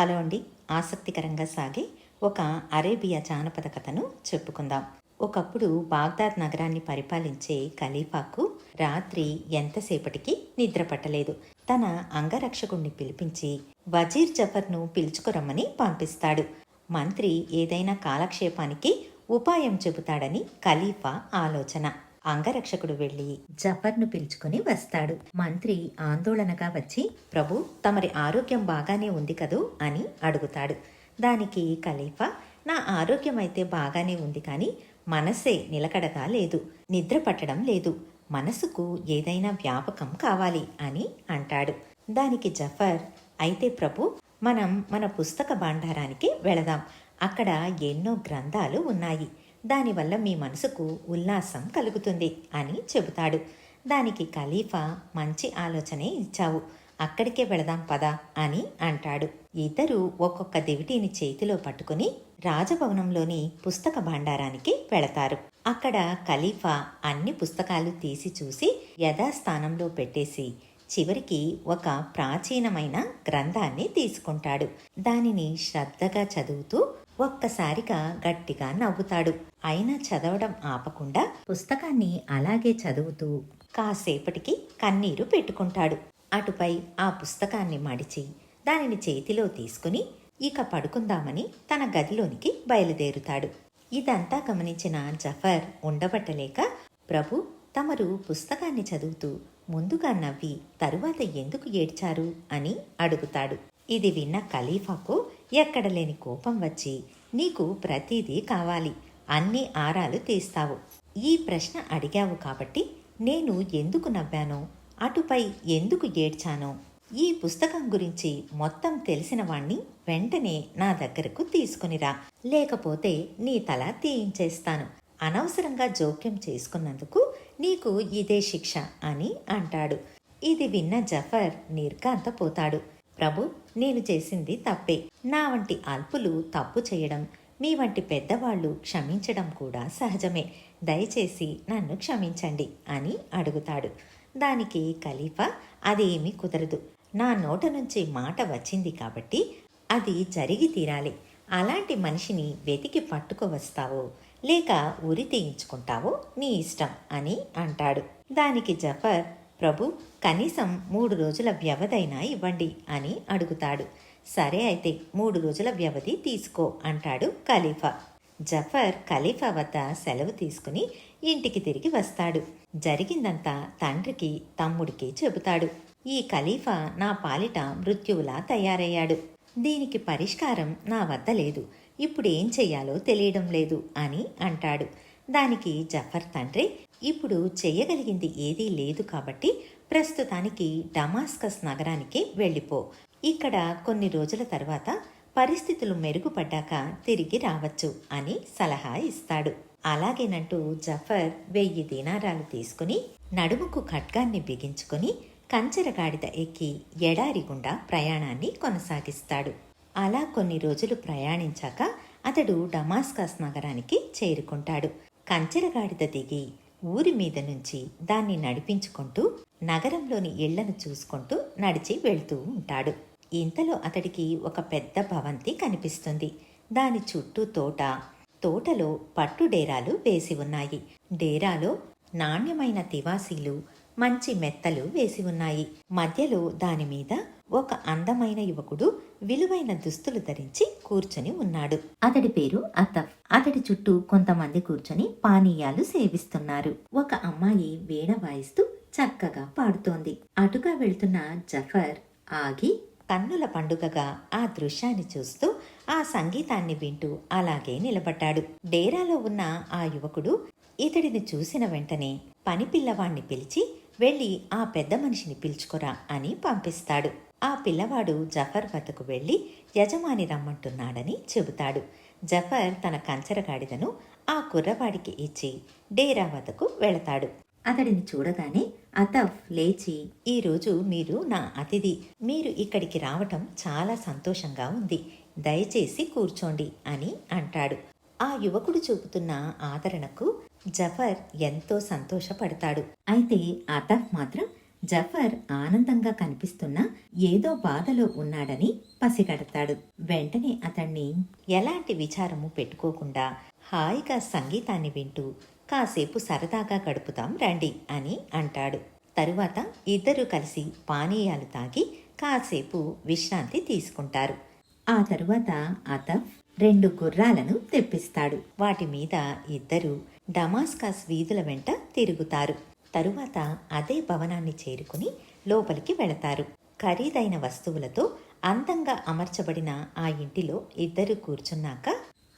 Hello అండి. ఆసక్తికరంగా సాగే ఒక అరేబియా జానపద కథను చెప్పుకుందాం. ఒకప్పుడు బాగ్దాద్ నగరాన్ని పరిపాలించే ఖలీఫాకు రాత్రి ఎంతసేపటికి నిద్ర పట్టలేదు. తన అంగరక్షకుణ్ణి పిలిపించి వజీర్ జఫర్ను పిలుచుకురమ్మని పంపిస్తాడు. మంత్రి ఏదైనా కాలక్షేపానికి ఉపాయం చెబుతాడని ఖలీఫా ఆలోచన. అంగరక్షకుడు వెళ్ళి జఫర్ను పిలుచుకుని వస్తాడు. మంత్రి ఆందోళనగా వచ్చి ప్రభు తమరి ఆరోగ్యం బాగానే ఉంది కదూ? అని అడుగుతాడు. దానికి ఖలీఫా నా ఆరోగ్యం అయితే బాగానే ఉంది కానీ మనసే నిలకడగా లేదు నిద్ర పట్టడం లేదు మనసుకు ఏదైనా వ్యాపకం కావాలి అని అంటాడు. దానికి జఫర్ అయితే ప్రభు మనం మన పుస్తక భాండారానికి వెళదాం. అక్కడ ఎన్నో గ్రంథాలు ఉన్నాయి. దానివల్ల మీ మనసుకు ఉల్లాసం కలుగుతుంది అని చెబుతాడు. దానికి ఖలీఫా మంచి ఆలోచనే ఇచ్చావు. అక్కడికే వెళదాం పదా అని అంటాడు. ఇద్దరు ఒక్కొక్క దివిటీని చేతిలో పట్టుకుని రాజభవనంలోని పుస్తక భాండారానికి వెళతారు. అక్కడ ఖలీఫా అన్ని పుస్తకాలు తీసి చూసి యథాస్థానంలో పెట్టేసి చివరికి ఒక ప్రాచీనమైన గ్రంథాన్ని తీసుకుంటాడు. దానిని శ్రద్ధగా చదువుతూ ఒక్కసారిగా గట్టిగా నవ్వుతాడు. అయినా చదవడం ఆపకుండా పుస్తకాన్ని అలాగే చదువుతూ కాసేపటికి కన్నీరు పెట్టుకుంటాడు. అటుపై ఆ పుస్తకాన్ని మడిచి దానిని చేతిలో తీసుకుని ఇక పడుకుందామని తన గదిలోనికి బయలుదేరుతాడు. ఇదంతా గమనించిన జఫర్ ఉండబట్టలేక ప్రభు తమరు పుస్తకాన్ని చదువుతూ ముందుగా నవ్వి తరువాత ఎందుకు ఏడ్చారు? అని అడుగుతాడు. ఇది విన్న ఖలీఫాకు ఎక్కడ లేని కోపం వచ్చి నీకు ప్రతిదీ కావాలి. అన్ని ఆరాలు తీస్తావు. ఈ ప్రశ్న అడిగావు కాబట్టి నేను ఎందుకు నవ్వానో అటుపై ఎందుకు ఏడ్చానో ఈ పుస్తకం గురించి మొత్తం తెలిసిన వాణ్ణి వెంటనే నా దగ్గరకు తీసుకునిరా. లేకపోతే నీ తల తీయించేస్తాను. అనవసరంగా జోక్యం చేసుకున్నందుకు నీకు ఇదే శిక్ష అని అంటాడు. ఇది విన్న జఫర్ నిర్గాంతపోతాడు ప్రభు నేను చేసింది తప్పే. నా వంటి అల్పులు తప్పు చేయడం మీ వంటి పెద్దవాళ్ళు క్షమించడం కూడా సహజమే. దయచేసి నన్ను క్షమించండి అని అడుగుతాడు. దానికి ఖలీఫా అదేమీ కుదరదు. నా నోట నుంచి మాట వచ్చింది కాబట్టి అది జరిగి తీరాలి. అలాంటి మనిషిని వెతికి పట్టుకువస్తావో లేక ఉరి తీయించుకుంటావో నీ ఇష్టం అని అంటాడు. దానికి జఫర్ ప్రభు కనీసం మూడు రోజుల వ్యవధైనా ఇవ్వండి అని అడుగుతాడు. సరే అయితే మూడు రోజుల వ్యవధి తీసుకో అంటాడు ఖలీఫా. జఫర్ ఖలీఫా వద్ద సెలవు తీసుకుని ఇంటికి తిరిగి వస్తాడు. జరిగిందంతా తండ్రికి తమ్ముడికి చెబుతాడు. ఈ ఖలీఫా నా పాలిట మృత్యువులా తయారయ్యాడు. దీనికి పరిష్కారం నా వద్ద లేదు. ఇప్పుడు ఏం చెయ్యాలో తెలియడం లేదు అని అంటాడు. దానికి జఫర్ తండ్రి ఇప్పుడు చేయగలిగింది ఏదీ లేదు కాబట్టి ప్రస్తుతానికి డమాస్కస్ నగరానికి వెళ్ళిపో. ఇక్కడ కొన్ని రోజుల తర్వాత పరిస్థితులు మెరుగుపడ్డాక తిరిగి రావచ్చు అని సలహా ఇస్తాడు. అలాగేనంటూ జఫర్ వెయ్యి దీనారాలు తీసుకుని నడుముకు ఖడ్గాన్ని బిగించుకుని కంచెరగాడిద ఎక్కి ఎడారి గుండా ప్రయాణాన్ని కొనసాగిస్తాడు. అలా కొన్ని రోజులు ప్రయాణించాక అతడు డమాస్కస్ నగరానికి చేరుకుంటాడు. కంచెరగాడిద దిగి ఊరి మీద నుంచి దాన్ని నడిపించుకుంటూ నగరంలోని ఇళ్ళను చూసుకుంటూ నడిచి వెళ్తూ ఉంటాడు. ఇంతలో అతడికి ఒక పెద్ద భవంతి కనిపిస్తుంది. దాని చుట్టూ తోట తోటలో పట్టు డేరాలు వేసి ఉన్నాయి. డేరాలో నాణ్యమైన తివాసీలు మంచి మెత్తలు వేసి ఉన్నాయి. మధ్యలో దాని మీద ఒక అందమైన యువకుడు విలువైన దుస్తులు ధరించి కూర్చొని ఉన్నాడు. అతడి పేరు అతఫ్. అతడి చుట్టూ కొంతమంది కూర్చొని పానీయాలు సేవిస్తున్నారు. ఒక అమ్మాయి వీణ వాయిస్తూ చక్కగా పాడుతోంది. అటుగా వెళ్తున్న జఫర్ ఆగి కన్నుల పండుగగా ఆ దృశ్యాన్ని చూస్తూ ఆ సంగీతాన్ని వింటూ అలాగే నిలబడ్డాడు. డేరాలో ఉన్న ఆ యువకుడు ఇతడిని చూసిన వెంటనే పని పిల్లవాణ్ణి పిలిచి వెళ్ళి ఆ పెద్ద మనిషిని పిలుచుకురా అని పంపిస్తాడు. ఆ పిల్లవాడు జఫర్ వద్దకు వెళ్ళి యజమాని రమ్మంటున్నాడని చెబుతాడు. జఫర్ తన కంచరగాడిదను ఆ కుర్రవాడికి ఇచ్చి డేరా వద్దకు వెళతాడు. అతడిని చూడగానే అతఫ్ లేచి ఈరోజు మీరు నా అతిథి. మీరు ఇక్కడికి రావటం చాలా సంతోషంగా ఉంది. దయచేసి కూర్చోండి అని అంటాడు. ఆ యువకుడు చూపుతున్న ఆదరణకు జఫర్ ఎంతో సంతోషపడతాడు. అయితే అతఫ్ మాత్రం జఫర్ ఆనందంగా కనిపిస్తున్నా ఏదో బాధలో ఉన్నాడని పసిగడతాడు. వెంటనే అతన్ని ఎలాంటి విచారము పెట్టుకోకుండా హాయిగా సంగీతాన్ని వింటూ కాసేపు సరదాగా గడుపుతాం రండి అని అంటాడు. తరువాత ఇద్దరూ కలిసి పానీయాలు తాగి కాసేపు విశ్రాంతి తీసుకుంటారు. ఆ తరువాత అతఫ్ రెండు గుర్రాలను తెప్పిస్తాడు. వాటి మీద ఇద్దరు డమాస్కాస్ వీధుల వెంట తిరుగుతారు. తరువాత అదే భవనాన్ని చేరుకుని లోపలికి వెళతారు. ఖరీదైన వస్తువులతో అందంగా అమర్చబడిన ఆ ఇంటిలో ఇద్దరు కూర్చున్నాక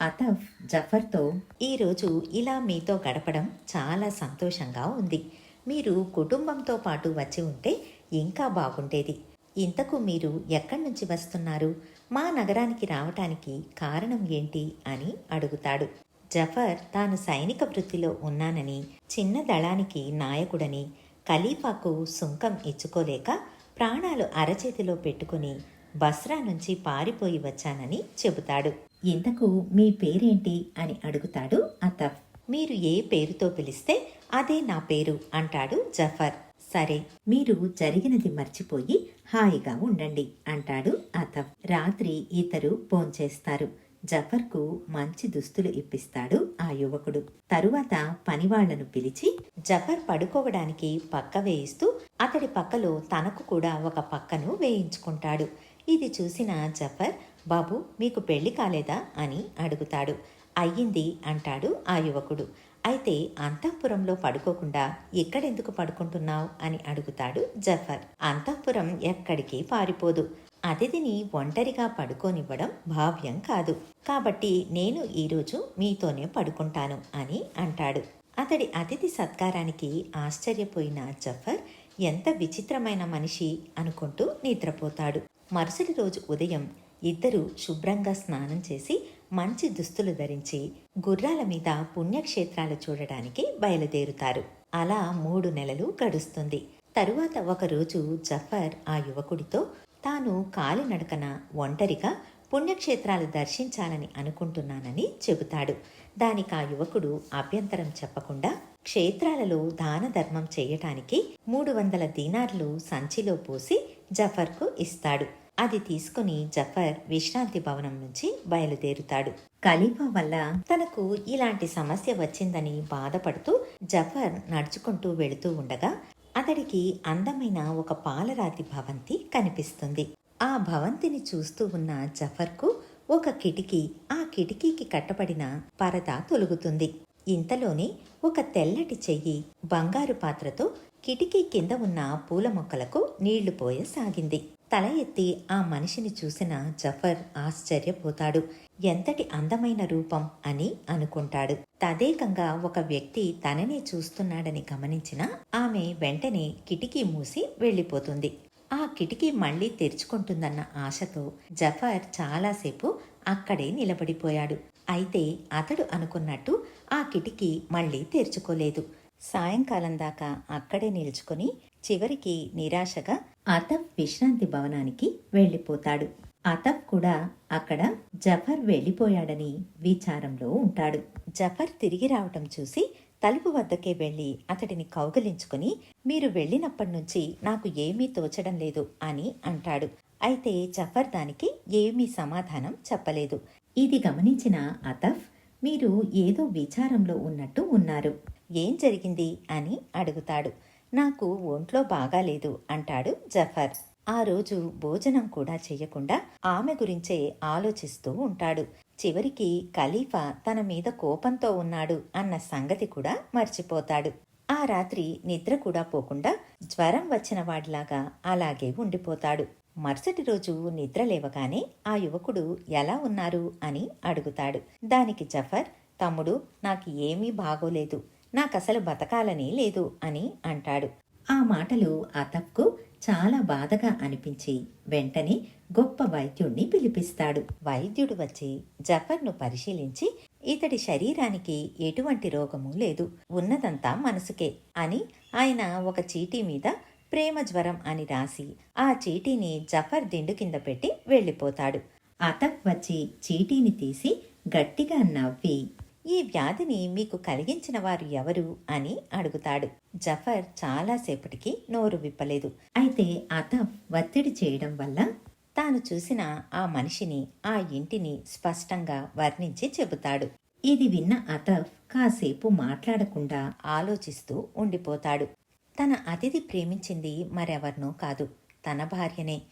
అతఫ్ జఫర్తో ఈరోజు ఇలా మీతో గడపడం చాలా సంతోషంగా ఉంది. మీరు కుటుంబంతో పాటు వచ్చి ఉంటే ఇంకా బాగుండేది. ఇంతకు మీరు ఎక్కడి నుంచి వస్తున్నారు? మా నగరానికి రావటానికి కారణం ఏంటి? అని అడుగుతాడు. జఫర్ తాను సైనిక వృత్తిలో ఉన్నానని చిన్న దళానికి నాయకుడని ఖలీఫాకు సుంకం ఇచ్చుకోలేక ప్రాణాలు అరచేతిలో పెట్టుకుని బస్రా నుంచి పారిపోయి వచ్చానని చెబుతాడు. ఇంతకు మీ పేరేంటి? అని అడుగుతాడు అతఫ్. మీరు ఏ పేరుతో పిలిస్తే అదే నా పేరు అంటాడు జఫర్. సరే మీరు జరిగినది మర్చిపోయి హాయిగా ఉండండి అంటాడు అతఫ్. రాత్రి ఇద్దరు భోంచేస్తారు. జఫర్కు మంచి దుస్తులు ఇప్పిస్తాడు ఆ యువకుడు. తరువాత పనివాళ్ళను పిలిచి జఫర్ పడుకోవడానికి పక్క వేయిస్తూ అతడి పక్కలో తనకు కూడా ఒక పక్కను వేయించుకుంటాడు. ఇది చూసిన జఫర్ బాబు మీకు పెళ్ళి కాలేదా? అని అడుగుతాడు. అయ్యింది అంటాడు ఆ యువకుడు. అయితే అంతఃపురంలో పడుకోకుండా ఇక్కడెందుకు పడుకుంటున్నావు? అని అడుగుతాడు జఫర్. అంతఃపురం ఎక్కడికి పారిపోదు. అతిథిని ఒంటరిగా పడుకోనివ్వడం భావ్యం కాదు. కాబట్టి నేను ఈరోజు మీతోనే పడుకుంటాను అని అంటాడు. అతడి అతిథి సత్కారానికి ఆశ్చర్యపోయిన జఫర్ ఎంత విచిత్రమైన మనిషి అనుకుంటూ నిద్రపోతాడు. మరుసటి రోజు ఉదయం ఇద్దరు శుభ్రంగా స్నానం చేసి మంచి దుస్తులు ధరించి గుర్రాల మీద పుణ్యక్షేత్రాలు చూడడానికి బయలుదేరుతారు. అలా మూడు నెలలు గడుస్తుంది. తరువాత ఒకరోజు జఫర్ ఆ యువకుడితో తాను కాలినడకన ఒంటరిగా పుణ్యక్షేత్రాలు దర్శించాలని అనుకుంటున్నానని చెబుతాడు. దానికి ఆ యువకుడు అభ్యంతరం చెప్పకుండా క్షేత్రాలలో దాన ధర్మం చేయటానికి మూడు వందల దీనార్లు సంచిలో పోసి జఫర్కు ఇస్తాడు. అది తీసుకుని జఫర్ విశ్రాంతి భవనం నుంచి బయలుదేరుతాడు. ఖలీఫా వల్ల తనకు ఇలాంటి సమస్య వచ్చిందని బాధపడుతూ జఫర్ నడుచుకుంటూ వెళుతూ ఉండగా అతడికి అందమైన ఒక పాలరాతి భవంతి కనిపిస్తుంది. ఆ భవంతిని చూస్తూ ఉన్న జఫర్కు ఒక కిటికీ ఆ కిటికీకి కట్టబడిన పరద తొలుగుతుంది. ఇంతలోనే ఒక తెల్లటి చెయ్యి బంగారు పాత్రతో కిటికీ కింద ఉన్న పూల మొక్కలకు నీళ్ళు పోయసాగింది. తల ఎత్తి ఆ మనిషిని చూసిన జఫర్ ఆశ్చర్యపోతాడు. ఎంతటి అందమైన రూపం అని అనుకుంటాడు. తదేకంగా ఒక వ్యక్తి తననే చూస్తున్నాడని గమనించిన ఆమె వెంటనే కిటికీ మూసి వెళ్ళిపోతుంది. ఆ కిటికీ మళ్ళీ తెరుచుకుంటుందన్న ఆశతో జఫర్ చాలాసేపు అక్కడే నిలబడిపోయాడు. అయితే అతడు అనుకున్నట్టు ఆ కిటికీ మళ్ళీ తెరుచుకోలేదు. సాయంకాలం దాకా అక్కడే నిలుచుకొని చివరికి నిరాశగా అతఫ్ విశ్రాంతి భవనానికి వెళ్ళిపోతాడు. అతఫ్ కూడా అక్కడ జఫర్ వెళ్ళిపోయాడని విచారంలో ఉంటాడు. జఫర్ తిరిగి రావటం చూసి తలుపు వద్దకే వెళ్ళి అతడిని కౌగలించుకుని మీరు వెళ్ళినప్పటి నుంచి నాకు ఏమీ తోచడం లేదు అని అంటాడు. అయితే జఫర్ దానికి ఏమీ సమాధానం చెప్పలేదు. ఇది గమనించిన అతఫ్ మీరు ఏదో విచారంలో ఉన్నట్టు ఉన్నారు. ఏం జరిగింది? అని అడుగుతాడు. నాకు ఒంట్లో బాగాలేదు అంటాడు జఫర్. ఆ రోజు భోజనం కూడా చెయ్యకుండా ఆమె గురించే ఆలోచిస్తూ ఉంటాడు. చివరికి ఖలీఫా తన మీద కోపంతో ఉన్నాడు అన్న సంగతి కూడా మర్చిపోతాడు. ఆ రాత్రి నిద్ర కూడా పోకుండా జ్వరం వచ్చిన వాడిలాగా అలాగే ఉండిపోతాడు. మరుసటి రోజు నిద్ర లేవగానే ఆ యువకుడు ఎలా ఉన్నారు అని అడుగుతాడు. దానికి జఫర్ తమ్ముడు నాకు ఏమీ బాగోలేదు. నాకసలు బతకాలని లేదు అని అంటాడు. ఆ మాటలు అతప్కు చాలా బాధగా అనిపించి వెంటనే గొప్ప వైద్యుణ్ణి పిలిపిస్తాడు. వైద్యుడు వచ్చి జఫర్ను పరిశీలించి ఇతడి శరీరానికి ఎటువంటి రోగము లేదు. ఉన్నదంతా మనసుకే అని ఆయన ఒక చీటీ మీద ప్రేమ జ్వరం అని రాసి ఆ చీటీని జఫర్ దిండు కింద పెట్టి వెళ్ళిపోతాడు. అతప్ వచ్చి చీటీని తీసి గట్టిగా నవ్వి ఈ వ్యాధిని మీకు కలిగించిన వారు ఎవరు అని అడుగుతాడు. జఫర్ చాలాసేపటికి నోరు విప్పలేదు. అయితే అతఫ్ ఒత్తిడి చేయడం వల్ల తాను చూసిన ఆ మనిషిని ఆ ఇంటిని స్పష్టంగా వర్ణించి చెబుతాడు. ఇది విన్న అతఫ్ కాసేపు మాట్లాడకుండా ఆలోచిస్తూ ఉండిపోతాడు. తన అతిథి ప్రేమించింది మరెవర్నో కాదు తన భార్యనే.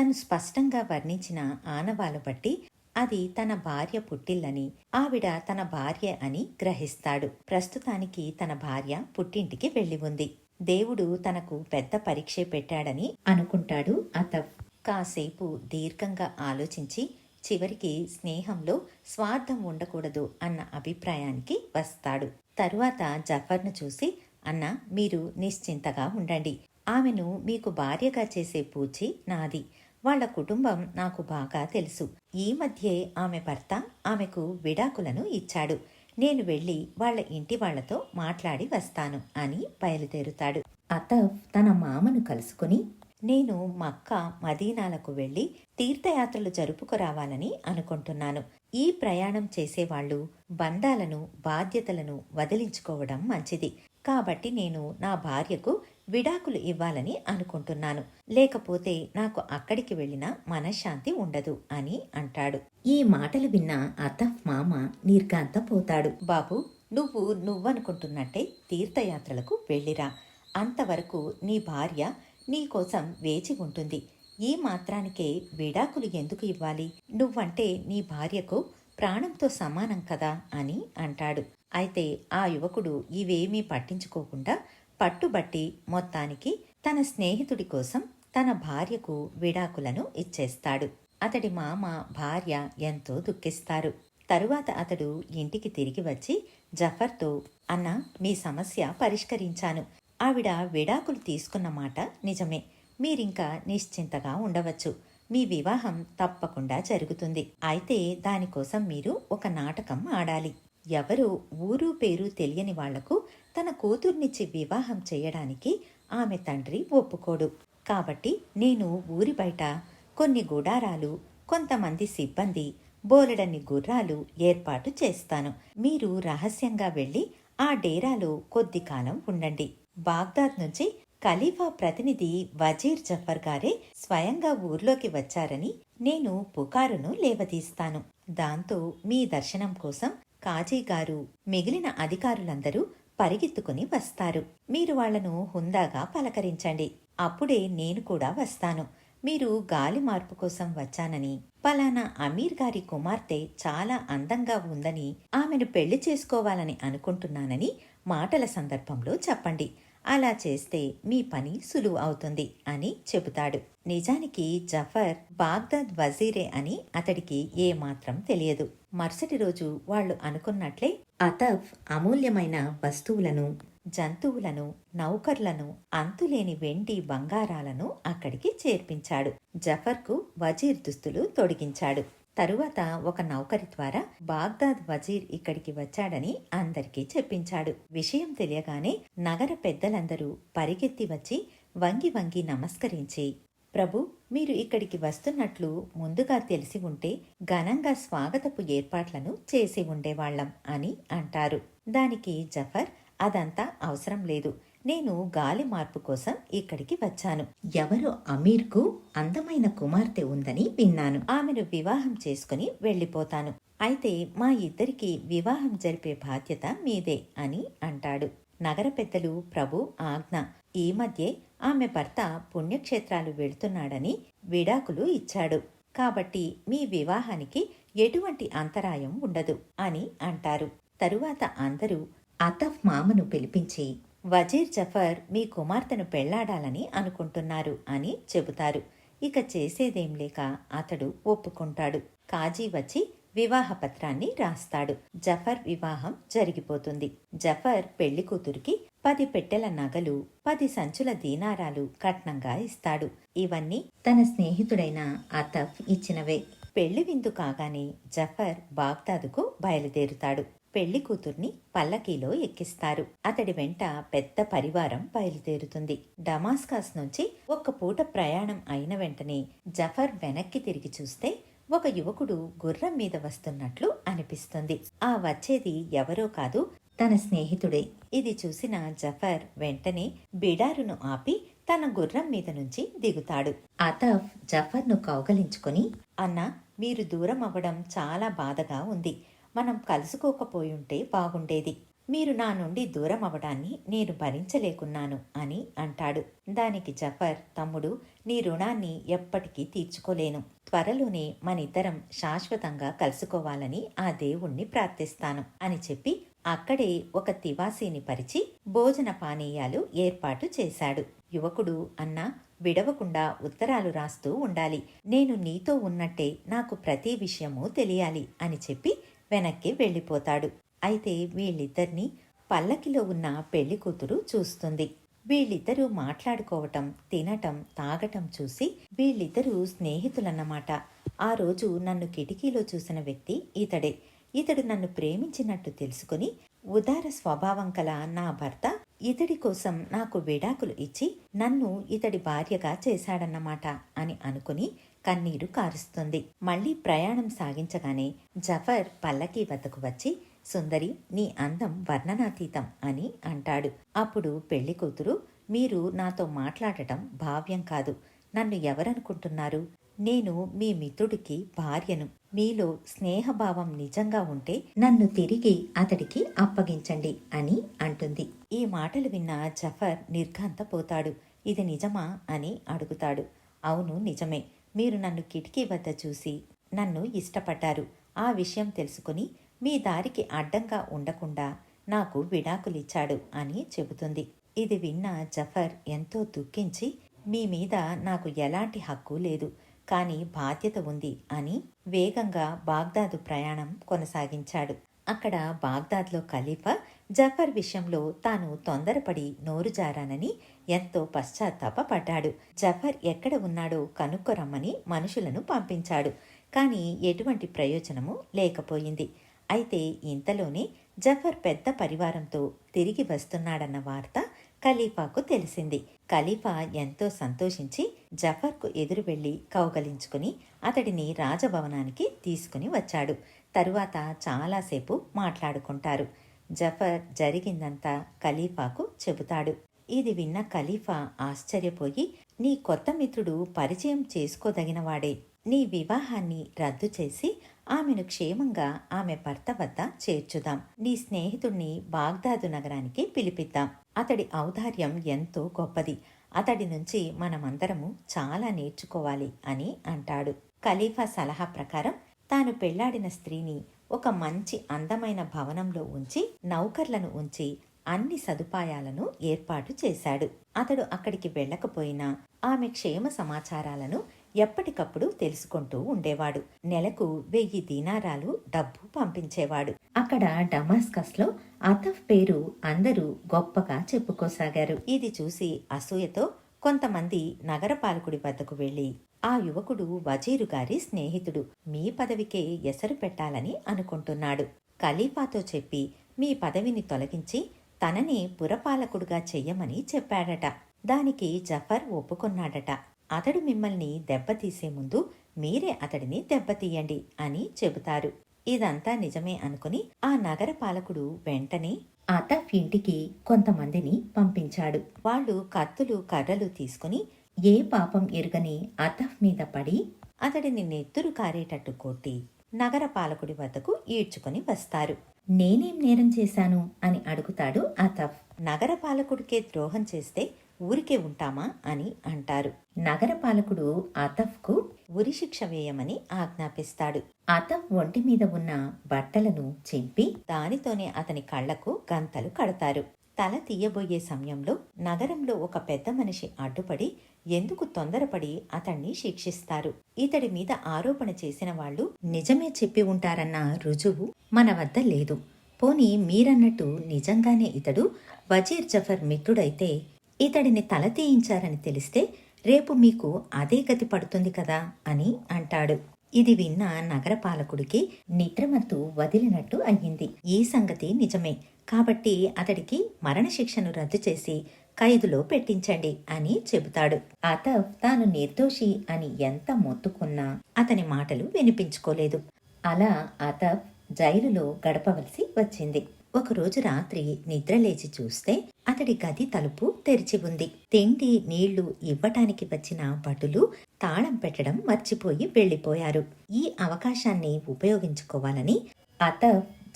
తను స్పష్టంగా వర్ణించిన ఆనవాలు బట్టి అది తన భార్య పుట్టిల్లని ఆవిడ తన భార్య అని గ్రహిస్తాడు. ప్రస్తుతానికి తన భార్య పుట్టింటికి వెళ్ళి ఉంది దేవుడు తనకు పెద్ద పరీక్షే పెట్టాడని అనుకుంటాడు అతవ్. కాసేపు దీర్ఘంగా ఆలోచించి చివరికి స్నేహంలో స్వార్థం ఉండకూడదు అన్న అభిప్రాయానికి వస్తాడు. తరువాత జఫర్ను చూసి అన్న మీరు నిశ్చింతగా ఉండండి. ఆమెను మీకు భార్యగా చేసే పూచి నాది. వాళ్ళ కుటుంబం నాకు బాగా తెలుసు. ఈ మధ్యే ఆమె భర్త ఆమెకు విడాకులను ఇచ్చాడు. నేను వెళ్ళి వాళ్ళ ఇంటి వాళ్ళతో మాట్లాడి వస్తాను అని బయలుదేరుతాడు. అతఫ్ తన మామను కలుసుకుని నేను మక్క మదీనాలకు వెళ్ళి తీర్థయాత్రలు జరుపుకురావాలని అనుకుంటున్నాను. ఈ ప్రయాణం చేసేవాళ్ళు బంధాలను బాధ్యతలను వదిలించుకోవడం మంచిది. కాబట్టి నేను నా భార్యకు విడాకులు ఇవ్వాలని అనుకుంటున్నాను. లేకపోతే నాకు అక్కడికి వెళ్ళిన మనశ్శాంతి ఉండదు అని అంటాడు. ఈ మాటలు విన్న అతఫ్ మామ నిర్గాంతపోతాడు బాబు నువ్వు నువ్వనుకుంటున్నట్టే తీర్థయాత్రలకు వెళ్ళిరా. అంతవరకు నీ భార్య నీకోసం వేచి ఉంటుంది. ఈ మాత్రానికే విడాకులు ఎందుకు ఇవ్వాలి? నువ్వంటే నీ భార్యకు ప్రాణంతో సమానం కదా అని అంటాడు. అయితే ఆ యువకుడు ఇవేమీ పట్టించుకోకుండా పట్టుబట్టి మొత్తానికి తన స్నేహితుడి కోసం తన భార్యకు విడాకులను ఇచ్చేస్తాడు. అతడి మామ భార్య ఎంతో దుఃఖిస్తారు. తరువాత అతడు ఇంటికి తిరిగి వచ్చి జఫర్తో అన్న మీ సమస్య పరిష్కరించాను. ఆవిడ విడాకులు తీసుకున్న మాట నిజమే. మీరింకా నిశ్చింతగా ఉండవచ్చు. మీ వివాహం తప్పకుండా జరుగుతుంది. అయితే దానికోసం మీరు ఒక నాటకం ఆడాలి. ఎవరో ఊరు పేరు తెలియని వాళ్ళకు తన కూతుర్నిచ్చి వివాహం చేయడానికి ఆమె తండ్రి ఒప్పుకోడు. కాబట్టి నేను ఊరి బయట కొన్ని గుడారాలు కొంతమంది సిబ్బంది బోలెడన్ని గుర్రాలు ఏర్పాటు చేస్తాను. మీరు రహస్యంగా వెళ్ళి ఆ డేరాలో కొద్ది కాలం ఉండండి. బాగ్దాద్ నుంచి ఖలీఫా ప్రతినిధి వజీర్ జఫర్ గారే స్వయంగా ఊర్లోకి వచ్చారని నేను పుకారును లేవదీస్తాను. దాంతో మీ దర్శనం కోసం కాజీ గారు మిగిలిన అధికారులందరూ పరిగెత్తుకుని వస్తారు. మీరు వాళ్ళను హుందాగా పలకరించండి. అప్పుడే నేను కూడా వస్తాను. మీరు గాలి మార్పు కోసం వచ్చానని పలానా అమీర్ గారి కుమార్తె చాలా అందంగా ఉందని ఆమెను పెళ్ళి చేసుకోవాలని అనుకుంటున్నానని మాటల సందర్భంలో చెప్పండి. అలా చేస్తే మీ పని సులువు అవుతుంది అని చెబుతాడు. నిజానికి జఫర్ బాగ్దాద్ వజీరే అని అతడికి ఏమాత్రం తెలియదు. మరుసటి రోజు వాళ్ళు అనుకున్నట్లే అతఫ్ అమూల్యమైన వస్తువులను జంతువులను నౌకర్లను అంతులేని వెండి బంగారాలను అక్కడికి చేర్పించాడు. జఫర్కు వజీర్ దుస్తులు తొడిగించాడు. తరువాత ఒక నౌకరి ద్వారా బాగ్దాద్ వజీర్ ఇక్కడికి వచ్చాడని అందరికీ చెప్పించాడు. విషయం తెలియగానే నగర పెద్దలందరూ పరిగెత్తి వచ్చి వంగి వంగి నమస్కరించి ప్రభు మీరు ఇక్కడికి వస్తున్నట్లు ముందుగా తెలిసి ఉంటే ఘనంగా స్వాగతపు ఏర్పాట్లను చేసి ఉండేవాళ్ళం అని అంటారు. దానికి జఫర్ అదంతా అవసరం లేదు. నేను గాలి మార్పు కోసం ఇక్కడికి వచ్చాను. ఎవరో అమీర్కు అందమైన కుమార్తె ఉందని విన్నాను. ఆమెను వివాహం చేసుకుని వెళ్ళిపోతాను. అయితే మా ఇద్దరికి వివాహం జరిపే బాధ్యత మీదే అని అంటాడు. నగర పెద్దలు ప్రభు ఆజ్ఞ. ఈ మధ్యే ఆమె భర్త పుణ్యక్షేత్రాలు వెళుతున్నాడని విడాకులు ఇచ్చాడు. కాబట్టి మీ వివాహానికి ఎటువంటి అంతరాయం ఉండదు అని అంటారు. తరువాత అందరూ అతఫ్ మామను పిలిపించి వజీర్ జఫర్ మీ కుమార్తెను పెళ్ళాడాలని అనుకుంటున్నారు అని చెబుతారు. ఇక చేసేదేం లేక అతడు ఒప్పుకుంటాడు. కాజీ వచ్చి వివాహ పత్రాన్ని రాస్తాడు. జఫర్ వివాహం జరిగిపోతుంది. జఫర్ పెళ్ళి కూతురికి పది పెట్టెల నగలు పది సంచుల దీనారాలు కట్నంగా ఇస్తాడు. ఇవన్నీ తన స్నేహితుడైన అతఫ్ ఇచ్చినవే. పెళ్ళి విందు కాగానే జఫర్ బాగ్దాదుకు బయలుదేరుతాడు. పెళ్ళి కూతుర్ని పల్లకీలో ఎక్కిస్తారు. అతడి వెంట పెద్ద పరివారం బయలుదేరుతుంది. డమాస్కాస్ నుంచి ఒక్క పూట ప్రయాణం అయిన వెంటనే జఫర్ వెనక్కి తిరిగి చూస్తే ఒక యువకుడు గుర్రం మీద వస్తున్నట్లు అనిపిస్తుంది. ఆ వచ్చేది ఎవరో కాదు తన స్నేహితుడే. ఇది చూసిన జఫర్ వెంటనే బిడారును ఆపి తన గుర్రం మీద నుంచి దిగుతాడు. అతఫ్ జఫర్ను కౌగలించుకొని అన్న మీరు దూరం అవ్వడం చాలా బాధగా ఉంది. మనం కలుసుకోకపోయుంటే బాగుండేది. మీరు నా నుండి దూరం అవడాన్ని నేను భరించలేకున్నాను అని అంటాడు. దానికి జఫర్ తమ్ముడు నీ రుణాన్ని ఎప్పటికీ తీర్చుకోలేను. త్వరలోనే మనిద్దరం శాశ్వతంగా కలుసుకోవాలని ఆ దేవుణ్ణి ప్రార్థిస్తాను అని చెప్పి అక్కడే ఒక తివాసీని పరిచి భోజన పానీయాలు ఏర్పాటు చేశాడు. యువకుడు అన్నా విడవకుండా ఉత్తరాలు రాస్తూ ఉండాలి. నేను నీతో ఉన్నట్టే నాకు ప్రతి విషయము తెలియాలి అని చెప్పి వెనక్కి వెళ్ళిపోతాడు. అయితే వీళ్ళిద్దరినీ పల్లకిలో ఉన్న పెళ్ళి కూతురు చూస్తుంది. వీళ్ళిద్దరూ మాట్లాడుకోవటం తినటం తాగటం చూసి వీళ్ళిద్దరూ స్నేహితులన్నమాట. ఆ రోజు నన్ను కిటికీలో చూసిన వ్యక్తి ఇతడే. ఇతడు నన్ను ప్రేమించినట్టు తెలుసుకుని ఉదార స్వభావం కల నా భర్త ఇతడి కోసం నాకు విడాకులు ఇచ్చి నన్ను ఇతడి భార్యగా చేశాడన్నమాట అని అనుకుని కన్నీరు కారుస్తుంది. మళ్ళీ ప్రయాణం సాగించగానే జఫర్ పల్లకీ వద్దకు వచ్చి సుందరి నీ అందం వర్ణనాతీతం అని అంటాడు. అప్పుడు పెళ్ళి కూతురు మీరు నాతో మాట్లాడటం భావ్యం కాదు. నన్ను ఎవరనుకుంటున్నారు? నేను మీ మిత్రుడికి భార్యను. మీలో స్నేహభావం నిజంగా ఉంటే నన్ను తిరిగి అతడికి అప్పగించండి అని అంటుంది. ఈ మాటలు విన్న జఫర్ నిర్ఘాంతపోతాడు. ఇది నిజమా అని అడుగుతాడు. అవును నిజమే. మీరు నన్ను కిటికీ వద్ద చూసి నన్ను ఇష్టపడ్డారు. ఆ విషయం తెలుసుకుని మీ దారికి అడ్డంగా ఉండకుండా నాకు విడాకులిచ్చాడు అని చెబుతుంది. ఇది విన్న జఫర్ ఎంతో దుఃఖించి మీ మీద నాకు ఎలాంటి హక్కు లేదు. కానీ బాధ్యత ఉంది అని వేగంగా బాగ్దాదు ప్రయాణం కొనసాగించాడు. అక్కడ బాగ్దాద్లో ఖలీఫా జఫర్ విషయంలో తాను తొందరపడి నోరు జారానని ఎంతో పశ్చాత్తాపపడ్డాడు. జఫర్ ఎక్కడ ఉన్నాడో కనుక్కొరమ్మని మనుషులను పంపించాడు. కానీ ఎటువంటి ప్రయోజనము లేకపోయింది. అయితే ఇంతలోనే జఫర్ పెద్ద పరివారంతో తిరిగి వస్తున్నాడన్న వార్త ఖలీఫాకు తెలిసింది. ఖలీఫా ఎంతో సంతోషించి జఫర్కు ఎదురు వెళ్ళి కౌగలించుకుని అతడిని రాజభవనానికి తీసుకుని వచ్చాడు. తరువాత చాలాసేపు మాట్లాడుకుంటారు. జఫర్ జరిగిందంతా ఖలీఫాకు చెబుతాడు. ఇది విన్న ఖలీఫా ఆశ్చర్యపోయి నీ కొత్త మిత్రుడు పరిచయం చేసుకోదగినవాడే. నీ వివాహాన్ని రద్దు చేసి ఆమెను క్షేమంగా ఆమె భర్త వద్ద చేర్చుదాం. నీ స్నేహితుణ్ణి బాగ్దాదు నగరానికి పిలిపిద్దాం. అతడి ఔదార్యం ఎంతో గొప్పది. అతడి నుంచి మనమందరము చాలా నేర్చుకోవాలి అని అంటాడు. ఖలీఫా సలహా ప్రకారం తాను పెళ్ళాడిన స్త్రీని ఒక మంచి అందమైన భవనంలో ఉంచి నౌకర్లను ఉంచి అన్ని సదుపాయాలను ఏర్పాటు చేశాడు. అతడు అక్కడికి వెళ్ళకపోయినా ఆమె క్షేమ సమాచారాలను ఎప్పటికప్పుడు తెలుసుకుంటూ ఉండేవాడు. నెలకు వెయ్యి దీనారాలు డబ్బు పంపించేవాడు. అక్కడ డమాస్కస్లో అతఫ్ పేరు అందరూ గొప్పగా చెప్పుకోసాగారు. ఇది చూసి అసూయతో కొంతమంది నగరపాలకుడి వద్దకు వెళ్ళి ఆ యువకుడు వజీరు గారి స్నేహితుడు. మీ పదవికే ఎసరు పెట్టాలని అనుకుంటున్నాడు. ఖలీఫాతో చెప్పి మీ పదవిని తొలగించి తనని పురపాలకుడుగా చెయ్యమని చెప్పాడట. దానికి జఫర్ ఒప్పుకున్నాడట. అతడు మిమ్మల్ని దెబ్బతీసే ముందు మీరే అతడిని దెబ్బతీయండి అని చెబుతారు. ఇదంతా నిజమే అనుకుని ఆ నగర పాలకుడు వెంటనే అతఫ్ ఇంటికి కొంతమందిని పంపించాడు. వాళ్ళు కత్తులు కర్రలు తీసుకుని ఏ పాపం ఎరుగని అతఫ్ మీద పడి అతడిని నెత్తురు కారేటట్టు కొట్టి నగర పాలకుడి వద్దకు ఈడ్చుకొని వస్తారు. నేనేం నేరం చేశాను అని అడుగుతాడు అతఫ్. నగర పాలకుడికే ద్రోహం చేస్తే ఊరికే ఉంటామా అని అంటారు. నగరపాలకుడు అతఫ్కు అతఫ్కు ఉరిశిక్ష వేయమని ఆజ్ఞాపిస్తాడు. అతఫ్ ఒంటి మీద ఉన్న బట్టలను చింపి దానితోనే అతని కళ్ళకు గంతలు కడతారు. తల తీయబోయే సమయంలో నగరంలో ఒక పెద్ద మనిషి అడ్డుపడి ఎందుకు తొందరపడి అతన్ని శిక్షిస్తారు? ఇతడి మీద ఆరోపణ చేసిన వాళ్ళు నిజమే చెప్పి ఉంటారన్న రుజువు మన వద్ద లేదు. పోనీ మీరన్నట్టు నిజంగానే ఇతడు వజీర్ జఫర్ మిత్రుడైతే ఇతడిని తల తీయించారని తెలిస్తే రేపు మీకు అదే గతి పడుతుంది కదా అని అంటాడు. ఇది విన్న నగరపాలకుడికి నిద్రమత్తు వదిలినట్టు అయ్యింది. ఈ సంగతి నిజమే. కాబట్టి అతడికి మరణశిక్షను రద్దు చేసి ఖైదులో పెట్టించండి అని చెబుతాడు. అతఫ్ తాను నిర్దోషి అని ఎంత మొత్తుకున్నా అతని మాటలు వినిపించుకోలేదు. అలా అత జైలులో గడపవలసి వచ్చింది. ఒకరోజు రాత్రి నిద్రలేచి చూస్తే అతడి గది తలుపు తెరిచి ఉంది. తిండి నీళ్ళు ఇవ్వటానికి వచ్చిన భటులు తాళం పెట్టడం మర్చిపోయి వెళ్ళిపోయారు ఈ అవకాశాన్ని ఉపయోగించుకోవాలని అత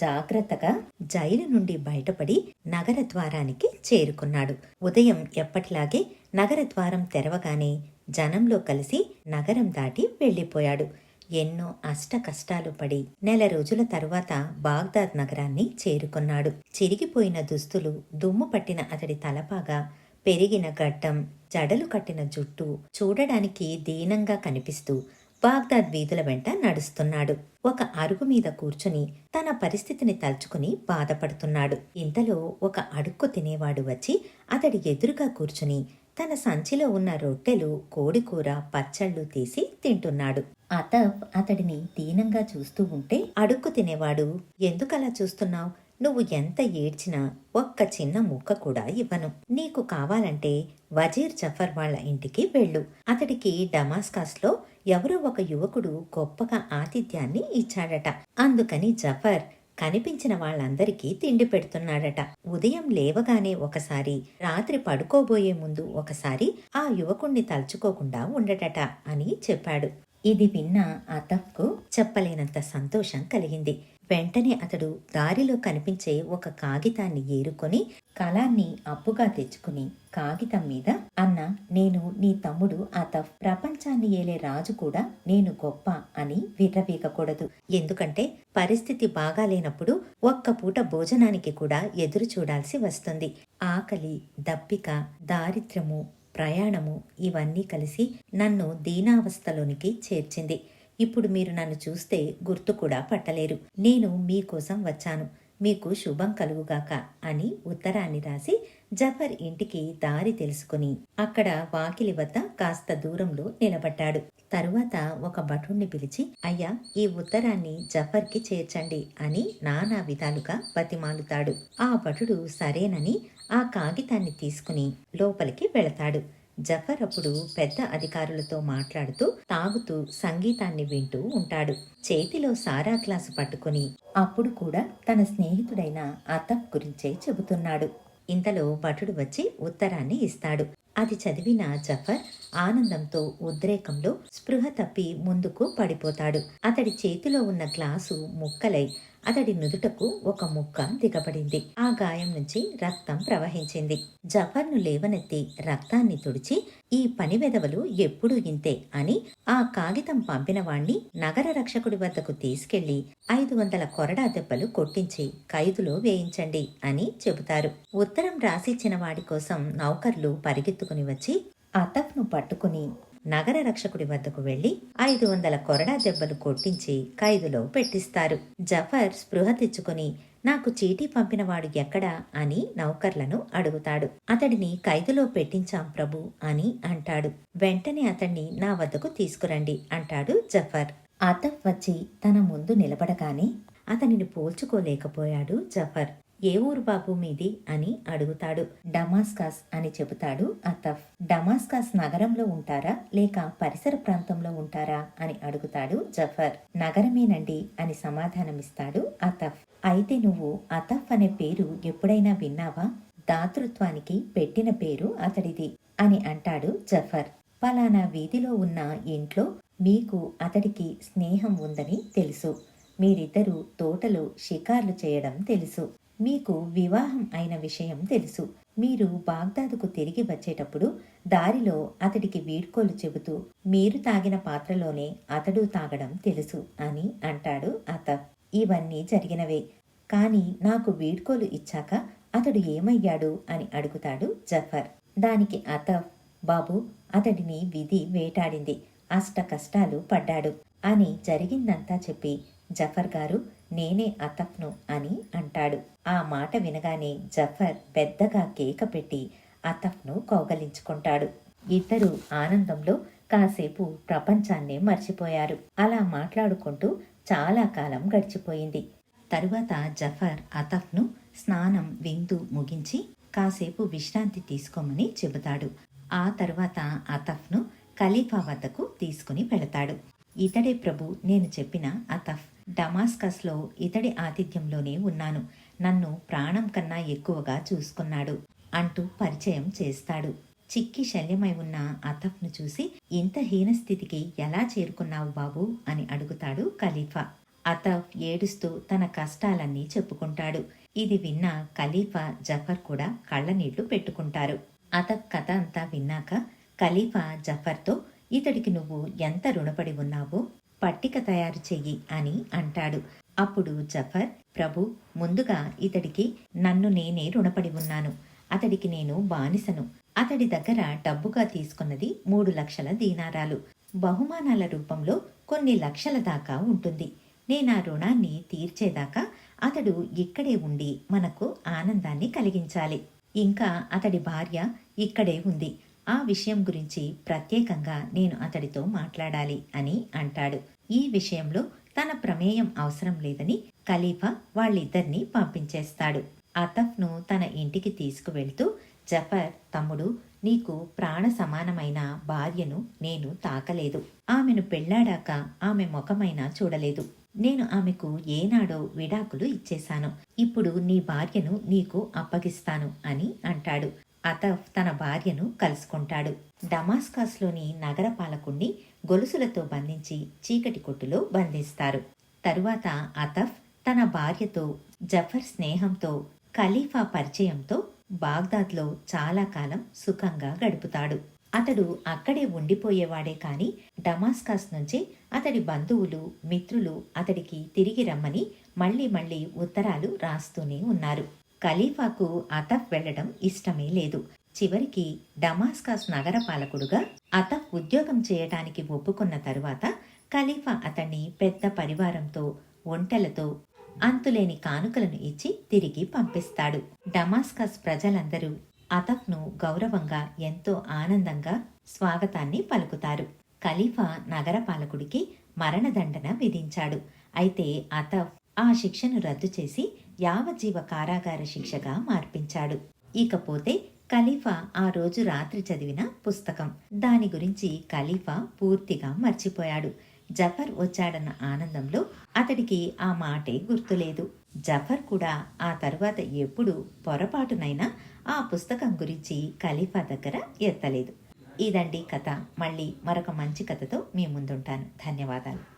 జాగ్రత్తగా జైలు నుండి బయటపడి నగర ద్వారానికి చేరుకున్నాడు. ఉదయం ఎప్పటిలాగే నగర ద్వారం తెరవగానే జనంలో కలిసి నగరం దాటి వెళ్ళిపోయాడు ఎన్నో అష్ట కష్టాలు పడి నెల రోజుల తరువాత బాగ్దాద్ నగరాన్ని చేరుకున్నాడు. చిరిగిపోయిన దుస్తులు దుమ్ము పట్టిన అతడి తలపాగా పెరిగిన గడ్డం జడలు కట్టిన జుట్టు చూడడానికి దీనంగా కనిపిస్తూ బాగ్దాద్ వీధుల వెంట నడుస్తున్నాడు. ఒక అరుగు మీద కూర్చుని తన పరిస్థితిని తలుచుకుని బాధపడుతున్నాడు. ఇంతలో ఒక అడుక్కు తినేవాడు వచ్చి అతడి ఎదురుగా కూర్చుని తన సంచిలో ఉన్న రొట్టెలు కోడికూర పచ్చళ్ళు తీసి తింటున్నాడు. అతబ్ అతడిని దీనంగా చూస్తూ ఉంటే అడుక్కు తినేవాడు ఎందుకలా చూస్తున్నావు? నువ్వు ఎంత ఏడ్చినా ఒక్క చిన్న ముక్క కూడా ఇవ్వను. నీకు కావాలంటే వజీర్ జఫర్ వాళ్ళ ఇంటికి వెళ్ళు. అతడికి డమాస్కాస్లో ఎవరో ఒక యువకుడు గొప్పగా ఆతిథ్యాన్ని ఇచ్చాడట. అందుకని జఫర్ కనిపించిన వాళ్ళందరికీ తిండి పెడుతున్నాడట. ఉదయం లేవగానే ఒకసారి రాత్రి పడుకోబోయే ముందు ఒకసారి ఆ యువకుణ్ణి తలుచుకోకుండా ఉండటట అని చెప్పాడు. ఇది విన్న అతఫ్కు చెప్పలేనంత సంతోషం కలిగింది. వెంటనే అతడు దారిలో కనిపించే ఒక కాగితాన్ని ఏరుకొని కళాన్ని అప్పుగా తెచ్చుకుని కాగితం మీద అన్న నేను నీ తమ్ముడు అతఫ్. ప్రపంచాన్ని ఏలే రాజు కూడా నేను గొప్ప అని విర్రవీగకూడదు. ఎందుకంటే పరిస్థితి బాగాలేనప్పుడు ఒక్క పూట భోజనానికి కూడా ఎదురు చూడాల్సి వస్తుంది. ఆకలి దప్పిక దారిద్ర్యము ప్రయాణము ఇవన్నీ కలిసి నన్ను దీనావస్థలోనికి చేర్చింది. ఇప్పుడు మీరు నన్ను చూస్తే గుర్తు కూడా పట్టలేరు. నేను మీకోసం వచ్చాను. మీకు శుభం కలుగుగాక అని ఉత్తరాన్ని రాసి జఫర్ ఇంటికి దారి తెలుసుకుని అక్కడ వాకిలి వద్ద కాస్త దూరంలో నిలబడ్డాడు. తరువాత ఒక భటుణ్ణి పిలిచి అయ్యా ఈ ఉత్తరాన్ని జఫర్కి చేర్చండి అని నానా విధాలుగా బతిమాలుతాడు. ఆ భటుడు సరేనని ఆ కాగితాన్ని తీసుకుని లోపలికి వెళతాడు. జఫర్ అప్పుడు పెద్ద అధికారులతో మాట్లాడుతూ తాగుతూ సంగీతాన్ని వింటూ ఉంటాడు. చేతిలో సారా గ్లాసు పట్టుకుని అప్పుడు కూడా తన స్నేహితుడైన అతఫ్ గురించే చెబుతున్నాడు. ఇంతలో భటుడు వచ్చి ఉత్తరాన్ని ఇస్తాడు. అది చదివిన జఫర్ ఆనందంతో ఉద్రేకంలో స్పృహ తప్పి ముందుకు పడిపోతాడు. అతడి చేతిలో ఉన్న గ్లాసు ముక్కలై అతడి నుదుటకు ఒక ముక్క దిగబడింది. ఆ గాయం నుంచి రక్తం ప్రవహించింది. జఫర్ను లేవనెత్తి రక్తాన్ని తుడిచి ఈ పని వెదవలు ఎప్పుడూ ఇంతే అని ఆ కాగితం పంపిన వాణ్ణి నగర రక్షకుడి వద్దకు తీసుకెళ్ళి ఐదు వందల కొరడా దెబ్బలు కొట్టించి ఖైదులో వేయించండి అని చెబుతారు. ఉత్తరం రాసిచ్చిన వాడి కోసం నౌకర్లు పరిగెత్తుకుని వచ్చి అతఫ్ను పట్టుకుని నగర రక్షకుడి వద్దకు వెళ్ళి ఐదు వందల కొరడా దెబ్బలు కొట్టించి ఖైదులో పెట్టిస్తారు. జఫర్ స్పృహ తెచ్చుకుని నాకు చీటీ పంపినవాడు ఎక్కడా? అని నౌకర్లను అడుగుతాడు. అతడిని ఖైదులో పెట్టించాం ప్రభు అని అంటాడు. వెంటనే అతణ్ణి నా వద్దకు తీసుకురండి అంటాడు జఫర్. అతఫ్ వచ్చి తన ముందు నిలబడగానే అతనిని పోల్చుకోలేకపోయాడు జఫర్. ఏ ఊరు బాబు మీది అని అడుగుతాడు. డమాస్కాస్ అని చెబుతాడు అతఫ్. డమాస్కాస్ నగరంలో ఉంటారా? లేక పరిసర ప్రాంతంలో ఉంటారా? అని అడుగుతాడు జఫర్. నగరమేనండి అని సమాధానమిస్తాడు అతఫ్. అయితే నువ్వు అతఫ్ అనే పేరు ఎప్పుడైనా విన్నావా? దాతృత్వానికి పెట్టిన పేరు అతడిది అని అంటాడు జఫర్. పలానా వీధిలో ఉన్న ఇంట్లో మీకు అతడికి స్నేహం ఉందని తెలుసు. మీరిద్దరూ తోటలో షికార్లు చేయడం తెలుసు. మీకు వివాహం అయిన విషయం తెలుసు. మీరు బాగ్దాదుకు తిరిగి వచ్చేటప్పుడు దారిలో అతడికి వీడ్కోలు చెబుతూ మీరు తాగిన పాత్రలోనే అతడు తాగడం తెలుసు అని అంటాడు అతఫ్ ఇవన్నీ జరిగినవే. కాని నాకు వీడ్కోలు ఇచ్చాక అతడు ఏమయ్యాడు అని అడుగుతాడు జఫర్. దానికి అతఫ్ బాబు అతడిని విధి వేటాడింది. అష్ట కష్టాలు పడ్డాడు అని జరిగిందంతా చెప్పి జఫర్ గారు నేనే అతఫ్ను అని అంటాడు. ఆ మాట వినగానే జఫర్ పెద్దగా కేక పెట్టి అతఫ్ను కౌగలించుకుంటాడు. ఇద్దరు ఆనందంలో కాసేపు ప్రపంచాన్నే మర్చిపోయారు. అలా మాట్లాడుకుంటూ చాలా కాలం గడిచిపోయింది. తరువాత జఫర్ అతఫ్ను స్నానం విందు ముగించి కాసేపు విశ్రాంతి తీసుకోమని చెబుతాడు. ఆ తర్వాత అతఫ్ను ఖలీఫా వద్దకు తీసుకుని పెడతాడు ఇతడే ప్రభు నేను చెప్పిన అతఫ్ డమాస్కస్లో ఇతడి ఆతిథ్యంలోనే ఉన్నాను. నన్ను ప్రాణం కన్నా ఎక్కువగా చూసుకున్నాడు అంటూ పరిచయం చేస్తాడు. చిక్కి శల్యమై ఉన్న అతఫ్ను చూసి ఇంత హీనస్థితికి ఎలా చేరుకున్నావు బాబు? అని అడుగుతాడు ఖలీఫా. అతఫ్ ఏడుస్తూ తన కష్టాలన్నీ చెప్పుకుంటాడు. ఇది విన్న ఖలీఫా జఫర్ కూడా కళ్ళనీళ్ళు పెట్టుకుంటారు. అతఫ్ కథ అంతా విన్నాక ఖలీఫా జఫర్తో ఇతడికి నువ్వు ఎంత రుణపడి ఉన్నావో పట్టిక తయారు చెయ్యి అని అంటాడు. అప్పుడు జఫర్ ప్రభు ముందుగా ఇతడికి నన్ను నేనే రుణపడి ఉన్నాను. అతడికి నేను బానిసను. అతడి దగ్గర డబ్బుగా తీసుకున్నది మూడు లక్షల దీనారాలు. బహుమానాల రూపంలో కొన్ని లక్షల దాకా ఉంటుంది. నేనా రుణాన్ని తీర్చేదాకా అతడు ఇక్కడే ఉండి మనకు ఆనందాన్ని కలిగించాలి. ఇంకా అతడి భార్య ఇక్కడే ఉంది. ఆ విషయం గురించి ప్రత్యేకంగా నేను అతడితో మాట్లాడాలి అని అంటాడు. ఈ విషయంలో తన ప్రమేయం అవసరం లేదని ఖలీఫా వాళ్ళిద్దరినీ పంపించేస్తాడు. అతఫ్ను తన ఇంటికి తీసుకువెళ్తూ జఫర్ తమ్ముడు నీకు ప్రాణ సమానమైన భార్యను నేను తాకలేదు. ఆమెను పెళ్ళాడాక ఆమె ముఖమైనా చూడలేదు. నేను ఆమెకు ఏనాడో విడాకులు ఇచ్చేశాను. ఇప్పుడు నీ భార్యను నీకు అప్పగిస్తాను అని అంటాడు. అతఫ్ తన భార్యను కలుసుకుంటాడు. డమాస్కాస్లోని నగరపాలకుణ్ణి గొలుసులతో బంధించి చీకటి కొట్టులో బంధిస్తారు. తరువాత అతఫ్ తన భార్యతో జఫర్ స్నేహంతో ఖలీఫా పరిచయంతో బాగ్దాద్లో చాలా కాలం సుఖంగా గడుపుతాడు. అతడు అక్కడే ఉండిపోయేవాడే కాని డమాస్కాస్ నుంచి అతడి బంధువులు మిత్రులు అతడికి తిరిగి రమ్మని మళ్ళీ మళ్ళీ ఉత్తరాలు రాస్తూనే ఉన్నారు. ఖలీఫాకు అతఫ్ వెళ్ళడం ఇష్టమే లేదు. చివరికి డమాస్కాస్ నగరపాలకుడుగా అతఫ్ ఉద్యోగం చేయటానికి ఒప్పుకున్న తరువాత ఖలీఫా అతన్ని పెద్ద పరివారంతో ఒంటెలతో అంతులేని కానుకలను ఇచ్చి తిరిగి పంపిస్తాడు. డమాస్కస్ ప్రజలందరూ అతఫ్ను గౌరవంగా ఎంతో ఆనందంగా స్వాగతాన్ని పలుకుతారు. ఖలీఫా నగరపాలకుడికి మరణదండన విధించాడు. అయితే అతఫ్ ఆ శిక్షను రద్దు చేసి యావజ్జీవ కారాగార శిక్షగా మార్పించాడు. ఇకపోతే ఖలీఫా ఆ రోజు రాత్రి చదివిన పుస్తకం. దాని గురించి ఖలీఫా పూర్తిగా మర్చిపోయాడు. జఫర్ వచ్చాడన్న ఆనందంలో అతడికి ఆ మాటే గుర్తులేదు. జఫర్ కూడా ఆ తర్వాత ఎప్పుడు పొరపాటునైనా ఆ పుస్తకం గురించి ఖలీఫా దగ్గర ఎత్తలేదు. ఇదండి కథ. మళ్ళీ మరొక మంచి కథతో మీ ముందుంటాను. ధన్యవాదాలు.